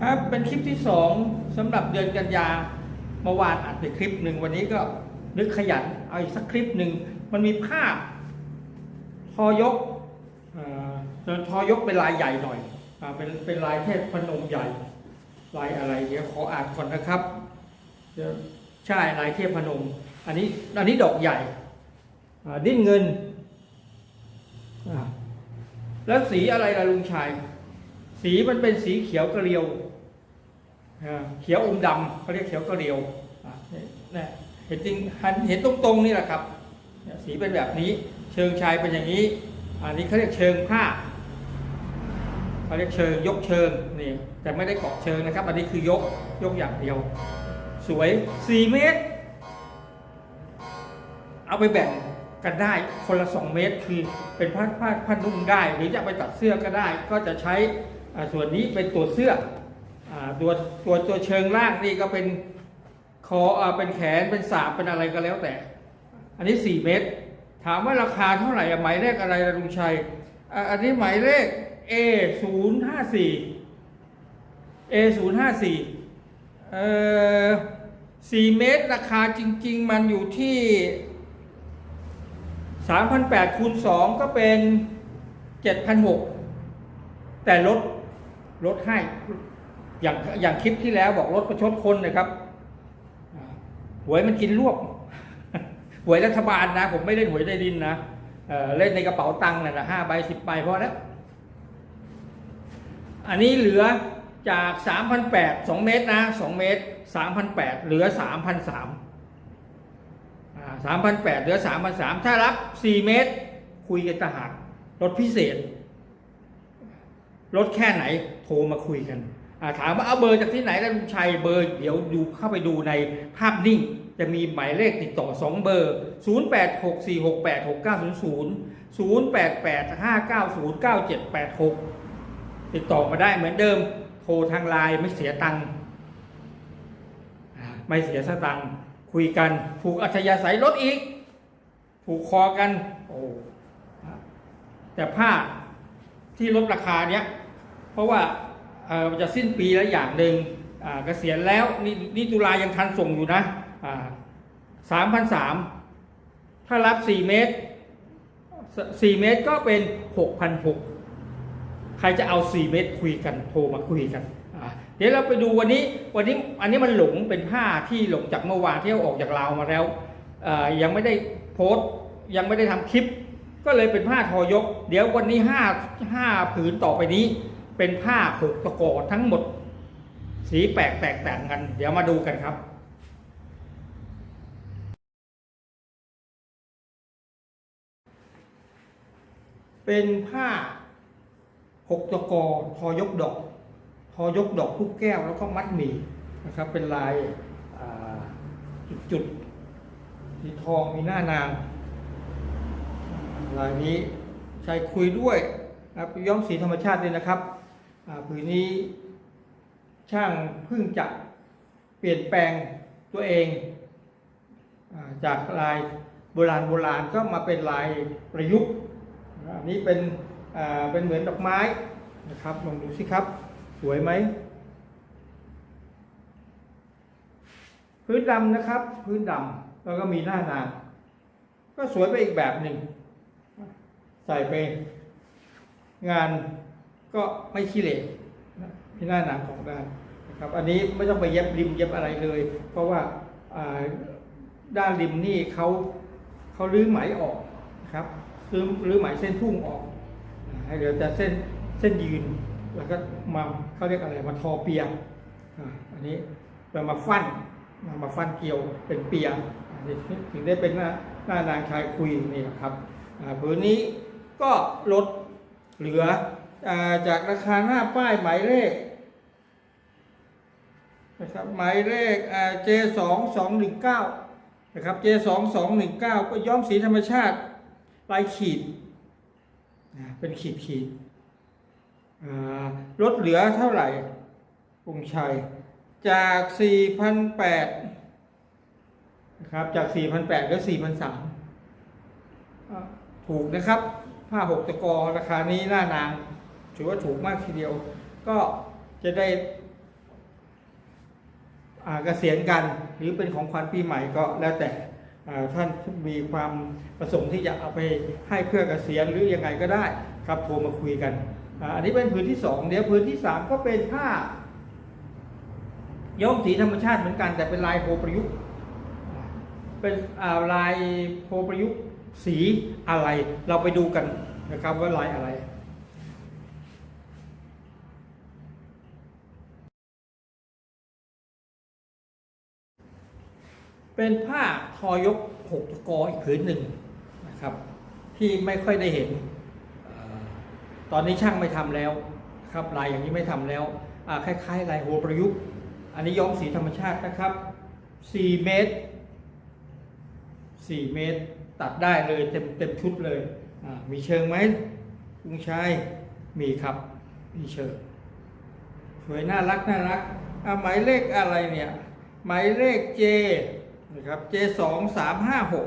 ครับเป็นคลิปที่สองสำหรับเดือนกันยาเมื่อวานอัดไปคลิปหนึ่งวันนี้ก็นึกขยันเอาอีกสักคลิปหนึ่งมันมีภาพทอยกเอ่อทอยกเป็นลายใหญ่หน่อยอ่าเป็นเป็นลายเทพพนมใหญ่ลายอะไรเดี๋ยวขออ่านก่อนนะครับใช่ลายเทพพนม อันนี้อันนี้ดอกใหญ่อ่าดิ้นเงินอ่าแล้วสีอะไรล่ะลุงชาย สีมันเป็นสีเขียวกระเรียว เขียวอมดำเขาเรียกเขียวกระเรียวอะเห็นจริงเห็นตรงๆนี่แหละครับ สีเป็นแบบนี้ เชิงชายเป็นอย่างนี้ อันนี้เขาเรียกเชิงผ้าเขาเรียกเชิงยกเชิงนี่แต่ไม่ได้เกาะเชิงนะครับ อันนี้คือยกยกอย่างเดียว สวย 4 เมตร เอาไปแบ่งกันได้คนละ 2 เมตร คือเป็นผ้าผ้าผ้านุ่งได้ หรือจะไปตัดเสื้อก็ได้ ก็จะใช้ส่วนนี้เป็นตัวเสื้อ ตัวตัวตัวเชิงล่างนี่ก็เป็นคออเป็นแขนเป็นสาบเป็นอะไรก็แล้วแต่ อันนี้ 4 เมตร ถามว่าราคาเท่าไหร่หมายเลขอะไรลุงชัยอ,อันนี้หมายเลข A 0 5 4 A 0 5 4เอ่อ4เมตรราคาจริง ๆ มันอยู่ที่ 3,800คูณ2ก็เป็น 7,600แต่ลดลดให้ อย่างอย่างคลิปที่แล้วบอกลดประชดคนนะครับหวยมันกินรวบหวยรัฐบาลนะ ผมไม่เล่นหวยใต้ดินนะเเล่นในกระเป๋าตังค์นะนะห้าใบสิบใบพอแล้วอันนี้เหลือจาก3,800 2เมตรนะ2เมตร3,800เหลือ3,300อ่า3,800เหลือ3,300ถ้ารับ4เมตร คุยกันตหารถพิเศษ รถแค่ไหนโทรมาคุยกัน ถามว่าเอาเบอร์จากที่ไหนแล้วลุงชัยเบอร์เดี๋ยวดูเข้าไปดูในภาพนิ่ง จะมีหมายเลขติดต่อ 2 เบอร์ 0864686900 0885909786 ติดต่อมาได้เหมือนเดิม โทรทางไลน์ไม่เสียตังค์ไม่เสียสตังค์คุยกันผูกอัธยาศัยลดอีกผูกคอกัน โอ้แต่ผ้าที่ลดราคาเนี้ย เพราะว่า จะสิ้นปีแล้วอย่างหนึ่งเกษียณแล้วนี่นี่ตุลายังทันส่งอยู่นะสามพันสามถ้ารับสี่เมตรสี่เมตรก็เป็นหกพันหกใครจะเอา4เมตรคุยกันโทรมาคุยกันเดี๋ยวเราไปดูวันนี้วันนี้อันนี้มันหลงเป็นผ้าที่หลงจากเมื่อวานที่เอาออกจากลาวมาแล้วยังไม่ได้โพสต์ยังไม่ได้ทำคลิป ก็เลยเป็นผ้าทอยก เดี๋ยววันนี้5 5ผืนต่อไปนี้ เป็นผ้าหกตะกอทั้งหมด สีแปลกแตกต่างกัน เดี๋ยวมาดูกันครับเป็นผ้าหกตะกอทอยกดอก ทอยกดอกลูกแก้วแล้วก็มัดหมี่นะครับ เป็นลายาจุดๆสีทองมีหน้านาง ลายนี้ใช้คุยด้วยนะครับย้อมสีธรรมชาติเลยนะครับ ผืนนี้ช่างเพิ่งจะเปลี่ยนแปลงตัวเองจากลายโบราณโบราณก็มาเป็นลายประยุกต์อันนี้เป็นเป็นเหมือนดอกไม้นะครับลองดูสิครับ สวยไหมพื้นดำนะครับ พื้นดำแล้วก็มีหน้านางก็สวยไปอีกแบบหนึ่งใส่ไปงาน ก็ไม่ขี้เหร่นะที่หน้าหนางของงานนะครับอันนี้ไม่ต้องไปเย็บริมเย็บอะไรเลย เพราะว่าด้านริมนี่เขาเขาลื้อไหมออกนะครับลื้อลื้อไหมเส้นพุ่งออกให้เหลือแต่เส้นเส้นยืนแล้วก็มาเขาเรียกอะไรมาทอเปียอันนี้เรามาฟันมามาฟันเกลียวเป็นเปียอันนี้ถึงได้เป็นหน้าหน้านางชายคุยนี่นะครับอ่าผืนนี้ก็ลดเหลือ จากราคาหน้าป้ายหมายเลขนะครับหมายเลข J สองสองหนึ่งเก้านะครับ J สองสองหนึ่งเก้าก็ย้อมสีธรรมชาติลายขีดอ่าเป็นขีดขีดลดเหลือเท่าไหร่กรุงชัย จากสี่พันแปดนะครับ จากสี่พันแปดเหลือสี่พันสามถูกนะครับ ผ้าหกตะกอราคานี้หน้านาง ถือว่าถูกมากทีเดียว ก็จะได้เกษียณกันหรือเป็นของขวัญปีใหม่ก็แล้วแต่ท่านมีความประสงค์ที่จะเอาไปให้เพื่อเกษียณหรือยังไงก็ได้ครับโทรมาคุยกันอ,อันนี้เป็นพื้นที่สองเดี๋ยวพื้นที่สามก็เป็นผ้าย้อมสีธรรมชาติเหมือนกันแต่เป็นลายโฮประยุกต์เป็นาลายโพประยุกต์สีอะไร เราไปดูกันนะครับว่าลายอะไร เป็นผ้าทอยกหกตะกออีกผืนหนึ่งนะครับ ที่ไม่ค่อยได้เห็น ตอนนี้ช่างไม่ทำแล้วครับลายอย่างนี้ไม่ทำแล้วคล้ายๆลายโฮประยุกต์ อันนี้ย้อมสีธรรมชาตินะครับ4เมตร4เมตรตัดได้เลยเต็มเต็มชุดเลย มีเชิงไหมลุงชาย มีครับ มีเชิง สวยน่ารักน่ารักหมายเลขอะไรเนี่ย หมายเลข J นะครับ J สองสามห้าหก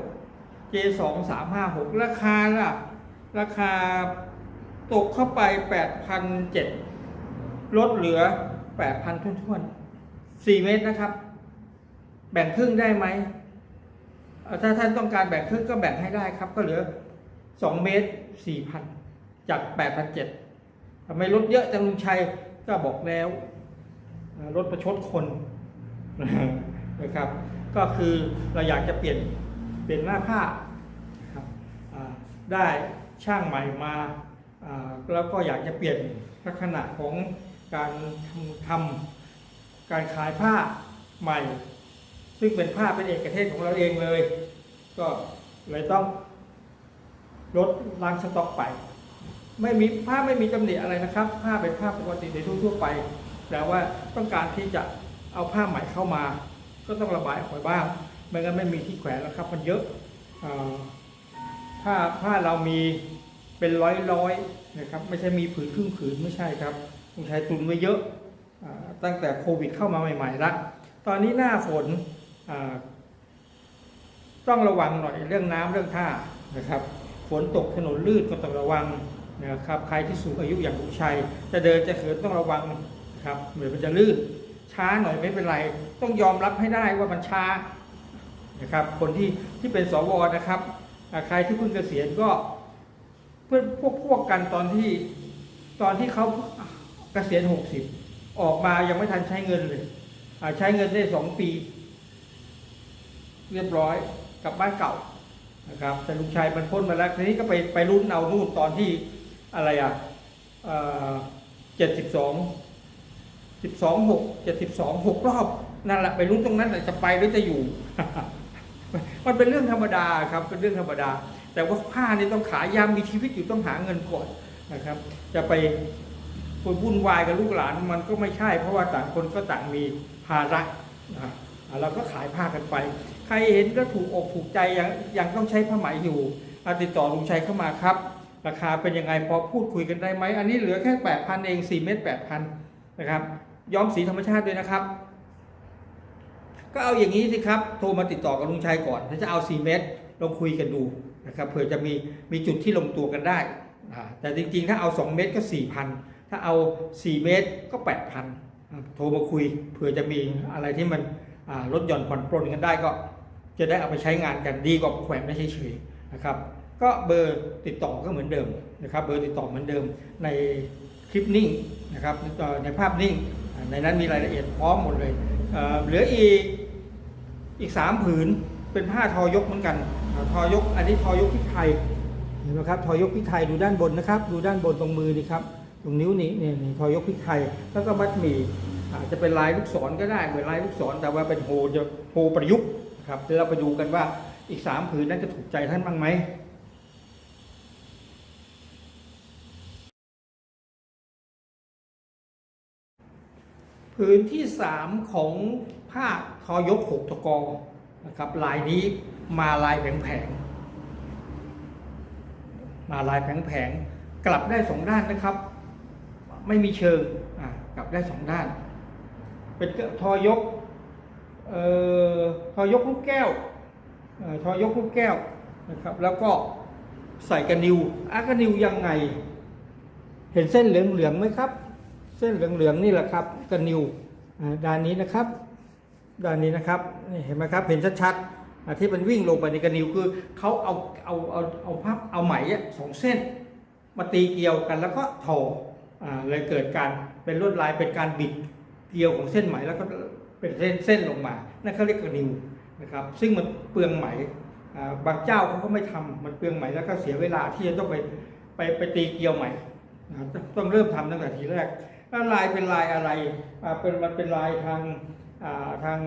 J สองสามห้าหกราคาล่ะ ราคาตกเข้าไปแปดพันเจ็ดลดเหลือแปดพันท้วนๆสี่เมตรนะครับ แบ่งครึ่งได้ไหม ถ้าท่านต้องการแบ่งครึ่งก็แบ่งให้ได้ครับ ก็เหลือสองเมตรสี่พันจากแปดพันเจ็ดทำไมลดเยอะจังลุงชัยก็บอกแล้วลดประชดคนนะครับ ก็คือเราอยากจะเปลี่ยนเปลี่ยนหน้าผ้าครับได้ช่างใหม่มาแล้วก็อยากจะเปลี่ยนลักษณะของการทำทำการขายผ้าใหม่ ซึ่งเป็นผ้าเป็นเอกเทศของเราเองเลย ก็เลยต้องลดล้างสต็อกไป ไม่มีผ้าไม่มีตำหนิอะไรนะครับ ผ้าเป็นผ้าปกติในทั่วๆไป แต่ว่าต้องการที่จะเอาผ้าใหม่เข้ามา ก็ต้องระบายออกไปบ้าง ไม่งั้นไม่มีที่แขวนแล้วครับ มันเยอะอ่าผ้าผ้าเรามีเป็นร้อยร้อยนะครับ ไม่ใช่มีผืนครึ่งผืนไม่ใช่ครับต้องใช้ตุนไว้เยอะอตั้งแต่โควิดเข้ามาใหม่ๆละตอนนี้หน้าฝนต้องระวังหน่อยเรื่องน้ำเรื่องท่านะครับ ฝนตกถนนลื่นก็ต้องระวังนะครับใครที่สูงอายุอย่างลุงชัยจะเดินจะเขินต้องระวังนะครับเหมือนมันจะลื่น ช้าหน่อยไม่เป็นไร ต้องยอมรับให้ได้ว่ามันช้านะครับ คนที่ที่เป็นสวนะครับใครที่เพิ่งเกษียณก็เพื่อนพวกพวกกันตอนที่ตอนที่เขาเกษียณหกสิบออกมายังไม่ทันใช้เงินเลยใช้เงินได้สองปี เรียบร้อยกลับบ้านเก่านะครับ แต่ลุงชัยมันพ้นมาแล้วทีนี้ก็ไปไปรุ่นเอานู่นตอนที่อะไรอะเจ็ดสิบสอง สิบสองหกเจ็ดสิบสองหกรอบนั่นแหละไปรู้ตรงนั้นจะไปหรือจะอยู่ มันเป็นเรื่องธรรมดาครับเป็นเรื่องธรรมดา แต่ว่าผ้านี่ต้องขายยามมีชีวิตอยู่ต้องหาเงินก่อนนะครับ จะไปวุ่นวายกับลูกหลานมันก็ไม่ใช่ เพราะว่าต่างคนก็ต่างมีภาระนะเราก็ขายผ้ากันไป ใครเห็นก็ถูกอกถูกใจยังยังต้องใช้ผ้าไหมอยู่ติดต่อลุงชัยเข้ามาครับ ราคาเป็นยังไงพอพูดคุยกันได้ไหม อันนี้เหลือแค่แปดพันเองสี่เมตรแปดพันนะครับ ย้อมสีธรรมชาติด้วยนะครับ ก็เอาอย่างนี้สิครับ โทรมาติดต่อกับลุงชัยก่อนถ้าจะเอา4เมตรลองคุยกันดูนะครับเผื่อจะมีมีจุดที่ลงตัวกันได้ แต่จริงๆ ถ้าเอา 2 เมตรก็ 4,000 ถ้าเอา 4 เมตรก็ 8,000 โทรมาคุยเผื่อจะมีอะไรที่มันลดหย่อนผ่อนปลนกันได้ก็ จะได้เอาไปใช้งานกันดีกว่าแขวนไม่เฉยๆนะครับก็เบอร์ติดต่อก็เหมือนเดิมนะครับเบอร์ติดต่อเหมือนเดิมในคลิปนิ่งนะครับในภาพนิ่ง ในนั้นมีรายละเอียดพร้อมหมดเลยเเหลืออีกอีกสามผืนเป็นผ้าทอยกเหมือนกันทอยกอันนี้ทอยกพิไทยเห็นไหมครับทอยกพิไทยดูด้านบนนะครับ ดูด้านบนตรงมือนี่ครับตรงนิ้วนี้เนี่ยทอยกพิไทยแล้วก็มัดหมี่อาจจะเป็นลายลูกศรก็ได้เหมือนลายลูกศรแต่ว่าเป็นโฮจะโฮประยุกต์ครับเดี๋ยวเราไปดูกันว่าอีกสามผืนนั้นจะถูกใจท่านบ้างไหม ผืนที่สามของผ้าทอยกหกตะกอนะครับลายนี้มาลายแผงๆมาลายแผงๆกลับได้สองด้านนะครับ ไม่มีเชิงกลับได้สองด้าน เป็นทอยกเอ่อทอยกลูกแก้วอทอยกลูกแก้วนะครับ แล้วก็ใส่กระนิวอากระนิวยังไง เห็นเส้นเหลืองๆไหมครับ เส้นเหลืองๆนี่แหละครับกระนิวด้านนี้นะครับ ด้านนี้นะครับนี่เห็นไหมครับเห็นชัดๆที่มันวิ่งลงไปในกระนิวคือเขาเอาเอาเอาเอาพับเอาไหมสองเส้น มาตีเกลียวกันแล้วก็โถอเลยเกิดการเป็นลวดลายเป็นการบิดเกลียวของเส้นไหมแล้วก็เป็นเส้นเส้นลงมานั่นเขาเรียกกระนิวนะครับซึ่งมันเปลืองไหมบางเจ้าเขาก็ไม่ทำมันเปลืองไหมแล้วก็เสียเวลาที่จะต้องไปไปไปตีเกลียวใหม่ต้องเริ่มทำตั้งแต่ทีแรก แล้วลายเป็นลายอะไรเป็นมันเป็นลายทางทาง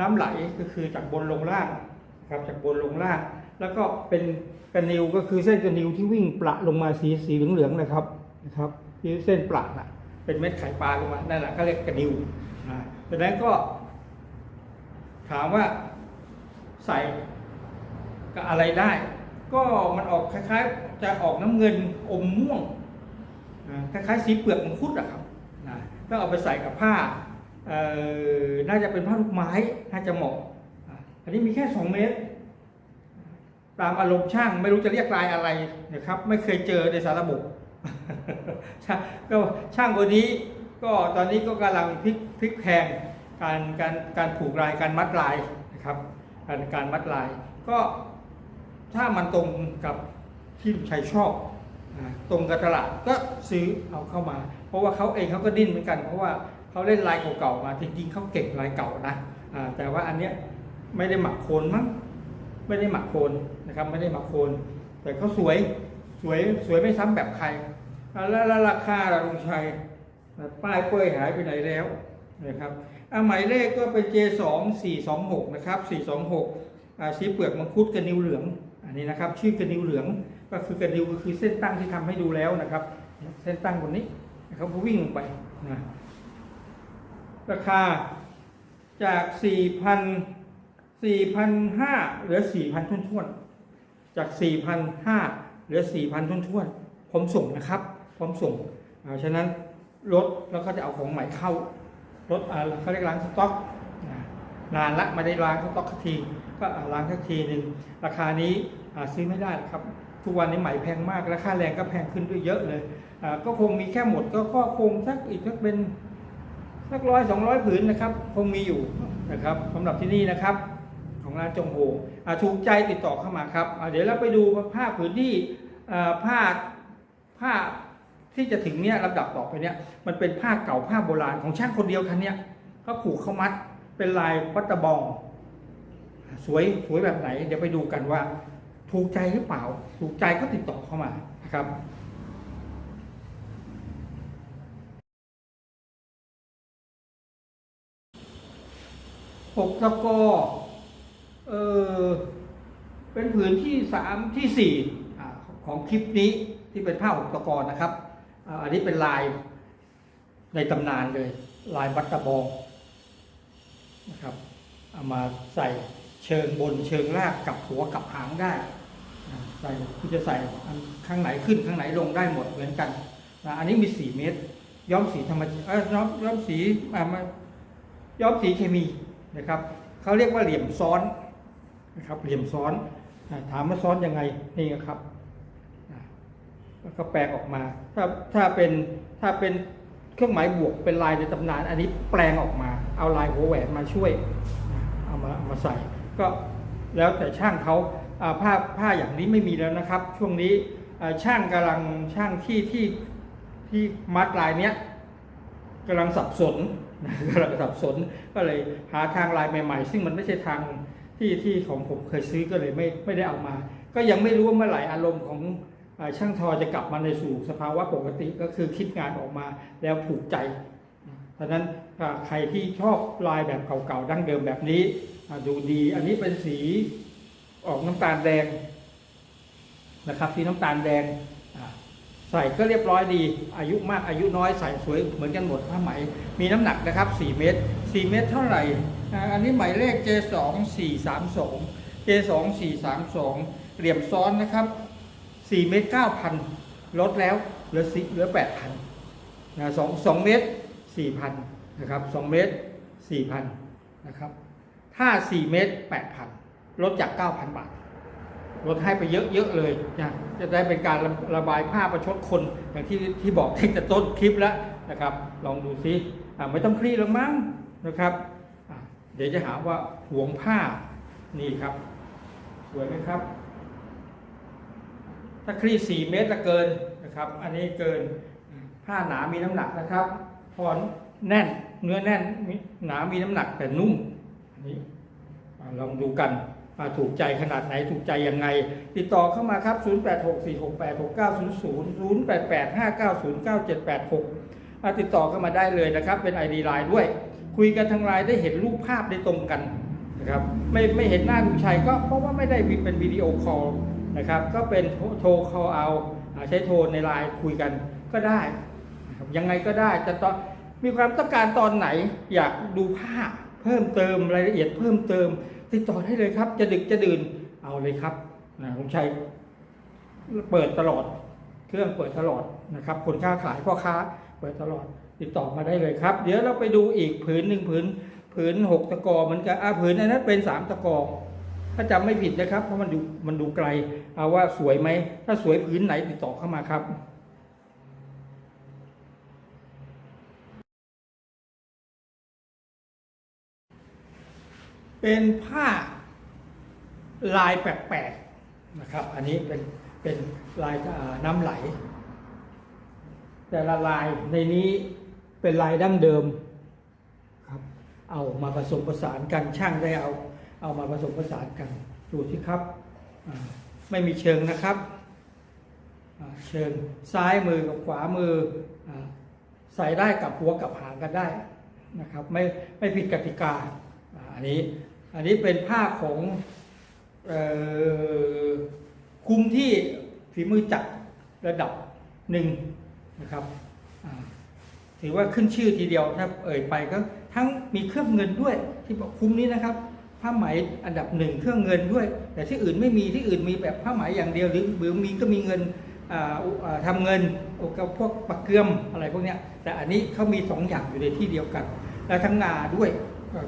น้ำไหลก็คือจากบนลงล่างครับจากบนลงล่าง แล้วก็เป็นกระนิวก็คือเส้นกระนิวที่วิ่งประลงมาสีสีเหลืองๆนะครับนะครับที่เส้นประน่ะเป็นเม็ดไข่ปลาลงมานั่นแหละก็เรียกกระนิวอ่าดังนั้นก็ ถามว่าใส่กับอะไรได้ ก็มันออกคล้าย ๆ จะออกน้ำเงินอมม่วงคล้ายๆสีเปลือกมังคุดอะครับ ต้องเอาไปใส่กับผ้าน่าจะเป็นผ้าลูกไม้น่าจะเหมาะ อันนี้มีแค่ 2 เมตร ตามอารมณ์ช่างไม่รู้จะเรียกลายอะไรนะครับ ไม่เคยเจอในสารระบบก็ช่างคนนี้ก็ตอนนี้ก็กำลังพลิกพลิกแพงการการการผูกลายการมัดลายนะครับ การการมัดลาย ก็ถ้ามันตรงกับที่ลุงชัยชอบ ตรงกับตลาดก็ซื้อเอาเข้ามา เพราะว่าเขาเองเขาก็ดิ้นเหมือนกัน เพราะว่าเขาเล่นลายเก่าๆมาจริงๆเขาเก่งลายเก่านะแต่ว่าอันเนี้ยไม่ได้หมักโคนมั้งไม่ได้หมักโคนนะครับไม่ได้หมักโคน แต่ก็สวยสวยสวยไม่ซ้ำแบบใครแล้วราคาล่ะลุงชัยป้ายเป้ยหายไปไหนแล้วนะครับอะหมายเลขก็เป็น J2 426นะครับ426อ่าชี้เปลือกมังคุดกระนิวเหลืองอันนี้นะครับชื่อกระนิวเหลืองก็คือกระนิวก็คือเส้นตั้งที่ทำให้ดูแล้วนะครับ เส้นตั้งบนนี้ นะครับพอวิ่งลงไปนะราคาจาก 4,000 4,500เหลือ 4,000ทุ่นท่วนๆจาก4,500เหลือ 4,000ทุ่นท่วนๆพร้อมส่งนะครับพร้อมส่งเอาฉะนั้นรถแล้วก็จะเอาของใหม่เข้ารถเขาเรียกล้างสต็อกนานละไม่ได้ล้างสต็อกสักทีก็ล้างสักทีหนึ่งราคานี้ซื้อไม่ได้ครับ ทุกวันนี้ไหมแพงมาก และค่าแรงก็แพงขึ้นด้วยเยอะเลยก็คงมีแค่หมดก็ก็คงสักอีกสักเป็นสักร้อยสองร้อยผืนนะครับ คงมีอยู่นะครับสำหรับที่นี่นะครับ ของร้านจงโฮถูกใจติดต่อเข้ามาครับเดี๋ยวเราไปดูผ้าผืนที่ผ้าผ้าที่จะถึงเนี่ยลำดับต่อไปเนี่ยมันเป็นผ้าเก่าผ้าโบราณของช่างคนเดียวคันเนี้ยเขาผูกเข้ามัดเป็นลายวัตตบอง สวยสวยแบบไหน เดี๋ยวไปดูกันว่า ถูกใจหรือเปล่า ถูกใจก็ติดต่อเข้ามานะครับหกตะกอเออเป็นผืนที่สามที่สี่ของคลิปนี้ที่เป็นผ้าหกตะกอนะครับ อันนี้เป็นลายในตำนานเลย ลายวัดตะบองนะครับเอามาใส่เชิงบนเชิงล่างกับหัวกับหางได้ ใส่คุณจะใส่อันข้างไหนขึ้นข้างไหนลงได้หมดเหมือนกันอ่าอันนี้มีสี่เมตรย้อมสีธรรมชาติเอ้ยย้อมย้อมสีมาย้อมสีเคมีนะครับเขาเรียกว่าเหลี่ยมซ้อนนะครับเหลี่ยมซ้อนถามว่าซ้อนยังไงนี่ครับแล้วก็แปลงออกมา ถ้าถ้าเป็นถ้าเป็นเครื่องหมายบวกเป็นลายในตำนาน อันนี้แปลงออกมา เอาลายหัวแหวนมาช่วยเอามาเอามาใส่ ก็แล้วแต่ช่างเขา ผ้าผ้าอย่างนี้ไม่มีแล้วนะครับ ช่วงนี้ช่างกำลังช่างที่ที่ที่มัดลายเนี้ยกำลังสับสนกำลังสับสนก็เลยหาทางลายใหม่ ๆ ซึ่งมันไม่ใช่ทางที่ที่ของผมเคยซื้อก็เลยไม่ไม่ได้เอามา ก็ยังไม่รู้ว่าเมื่อไหร่อารมณ์ของอช่างทอจะกลับมาในสู่สภาวะปกติก็คือคิดงานออกมาแล้วถูกใจเพราะฉะนั้นใครที่ชอบลายแบบเก่าๆดั้งเดิมแบบนี้ดูดี อันนี้เป็นสี ออกน้ำตาลแดงนะครับสีน้ำตาลแดงใส่ก็เรียบร้อยดี อายุมากอายุน้อยใส่สวยเหมือนกันหมดผ้าไหม มีน้ำหนักนะครับ 4 เมตร 4 เมตรเท่าไหร่ อันนี้หมายเลข J2 432 J2 432 เหลี่ยมซ้อนนะครับ 4 เมตร 9,000 ลดแล้วเหลือสิเหลือ 8,000นะ2 2เมตร 4,000นะครับ2เมตร 4,000นะครับถ้า 4 เมตร 8,000 ลดจาก 9,000 บาทลดให้ไปเยอะ ๆ เลยนะจะได้เป็นการระระบายผ้าประชดคน อย่างที่ที่บอกที่จะต้นคลิปแล้วนะครับ ลองดูซิไม่ต้องคลี่หรอกมั้งนะครับ เดี๋ยวจะหาว่าห่วงผ้านี่ครับ สวยไหมครับ ถ้าครีด4เมตรจะเกินนะครับ อันนี้เกินผ้าหนามีน้ำหนักนะครับพอแน่นเนื้อแน่นหนามีน้ำหนักแต่นุ่มอันนี้อ่ลองดูกัน ถูกใจขนาดไหนถูกใจยังไง ติดต่อเข้ามาครับ 0864686900 0885909786อ่าติดต่อเข้ามาได้เลยนะครับ เป็น ID ไลน์ด้วย คุยกันทางไลน์ได้เห็นรูปภาพได้ตรงกันนะครับไม่ไม่เห็นหน้าลุงชัยก็เพราะว่าไม่ได้เป็นวิดีโอคอลนะครับก็เป็นโทรโทรคอลเอาใช้โทรในไลน์คุยกันก็ได้ยังไงก็ได้จะต้องมีความต้องการตอนไหนอยากดูภาพเพิ่มเติมรายละเอียดเพิ่มเติม ติดต่อได้เลยครับ จะดึกจะดื่นเอาเลยครับนะลุงชัยเปิดตลอด เครื่องเปิดตลอดนะครับ คนค้าขายพ่อค้าเปิดตลอด ติดต่อมาได้เลยครับ เดี๋ยวเราไปดูอีกผืนหนึ่งผืนผืนหกตะกอเหมันจะอ่าผืนอันนั้นเป็นสามตะกอถ้าจำไม่ผิดนะครับ เพราะมันดูมันดูไกล เอาว่าสวยไหมถ้าสวยผืนไหนติดต่อเข้ามาครับ เป็นผ้าลายแปลกๆนะครับ อันนี้เป็นเป็นลายน้ำไหล แต่ละลายในนี้เป็นลายดั้งเดิมครับ เอามาผสมผสานกันช่างได้เอา เอามาผสมผสานกันดูสิครับ ไม่มีเชิงนะครับ เชิงซ้ายมือกับขวามืออใส่ได้กับหัวกับหางกันได้นะครับ ไม่ไม่ผิดกติกาอันนี้ อันนี้เป็นผ้าของออคุ้มที่ฝีมือจักระดับหนึ่งนะครับถือว่าขึ้นชื่อทีเดียวถ้าเอ่ยไปก็ทั้งมีเครื่องเงินด้วยที่บอกคุ้มนี้นะครับ ผ้าไหมอันดับหนึ่งเครื่องเงินด้วย แต่ที่อื่นไม่มีที่อื่นมีแบบผ้าไหมอย่างเดียวหรือหรือมีก็มีเงินอ่าอุอ่าทำเงินกับพวกปักเกลือมอะไรพวกนี้แต่อันนี้เขามีสองอย่างอยู่ในที่เดียวกัน แล้วทั้งงาด้วย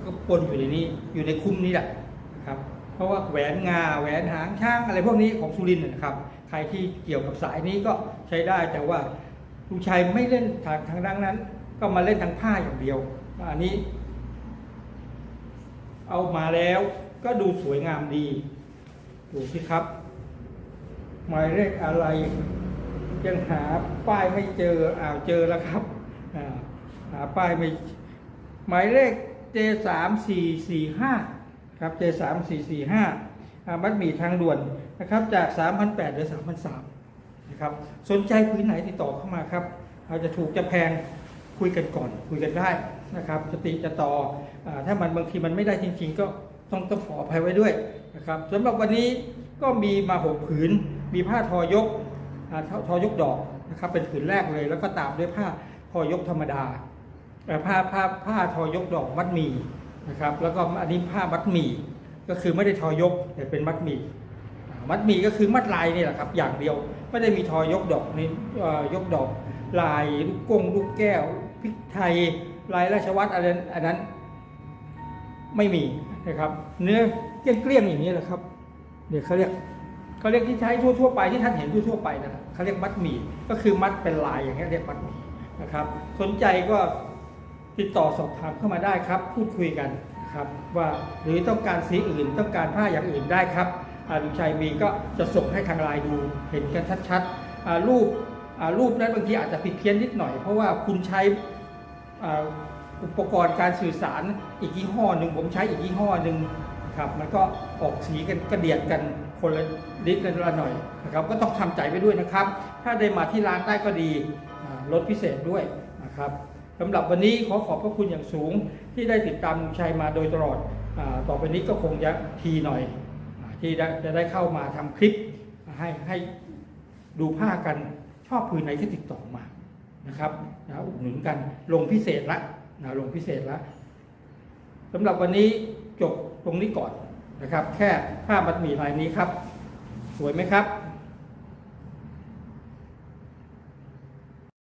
ก็ปนอยู่ในนี้อยู่ในคุ้มนี้แหละครับ เพราะว่าแหวนงาแหวนหางช้างอะไรพวกนี้ของสุรินนะครับ ใครที่เกี่ยวกับสายนี้ก็ใช้ได้แต่ว่าลุงชัยไม่เล่นทางทางด้านนั้น ก็มาเล่นทางผ้าอย่างเดียวอันนี้ เอามาแล้วก็ดูสวยงามดีดูสิครับ หมายเลขอะไรยังหาป้ายไม่เจออ้าวเจอแล้วครับหาป้ายไม่หมายเลข J สามสี่สี่ห้าครับ J สามสี่สี่ห้ามัดหมี่ทางด่วนนะครับจากสามพันแปดหรือสามพันสามนะครับสนใจพื้นไหนติดต่อเข้ามาครับเราจะถูกจะแพงคุยกันก่อนคุยกันได้นะครับจะติจะต่ออถ้ามันบางทีมันไม่ได้จริง ๆ ก็ต้องต้องขออภัยไว้ด้วยนะครับสำหรับวันนี้ก็มีมาหกผืน มีผ้าทอยกอ่าทอทอยกดอกนะครับเป็นผืนแรกเลย แล้วก็ตามด้วยผ้าทอยกธรรมดา ผ้าผ้าผ้าทอยกดอกมัดหมี่นะครับ แล้วก็อันนี้ผ้ามัดหมี่ก็คือไม่ได้ทอยกแต่เป็นมัดหมี่มัดหมี่ก็คือมัดลายนี่แหละครับ อย่างเดียวไม่ได้มีทอยกดอกนี่ยกดอก ลายลูกกงลูกแก้วพริกไทยลายราชวัตรอะไรอันนั้นไม่มีนะครับ เนื้อเกลี้ยงๆอย่างนี้แหละครับ เดี๋ยวเขาเรียกเขาเรียกที่ใช้ทั่วๆไปที่ท่านเห็นทั่วๆไปนะครับเขาเรียกมัดหมี่ก็คือมัดเป็นลายอย่างนี้เรียกมัดหมี่นะครับ สนใจก็ ติดต่อสอบถามเข้ามาได้ครับ พูดคุยกันนะครับว่าหรือต้องการสีอื่นต้องการผ้าอย่างอื่นได้ครับอาลุงชัยมีก็จะส่งให้ทางไลน์ดูเห็นกันชัดๆรูปรูปนั้นบางทีอาจจะผิดเพี้ยนนิดหน่อยเพราะว่าคุณใช้อุปกรณ์การสื่อสารอีกยี่ห้อหนึ่งผมใช้อีกยี่ห้อหนึ่งนะครับมันก็ออกสีกันกระเดียดกันคนละนิดละหน่อยนะครับก็ต้องทำใจไปด้วยนะครับ ถ้าได้มาที่ร้านได้ก็ดีลดพิเศษด้วยนะครับ สำหรับวันนี้ขอขอบพระคุณอย่างสูงที่ได้ติดตามลุงชัยมาโดยตลอดอต่อไปนี้ก็คงจะทีหน่อยอที่จะได้เข้ามาทำคลิปให้ให้ดูผ้ากันชอบผืนไหนที่ติดต่อมานะครับนะอุดหนุนกันลงพิเศษละนะลงพิเศษละสำหรับวันนี้จบตรงนี้ก่อนนะครับ แค่ผ้ามัดหมี่ลายนี้ครับ สวยไหมครับ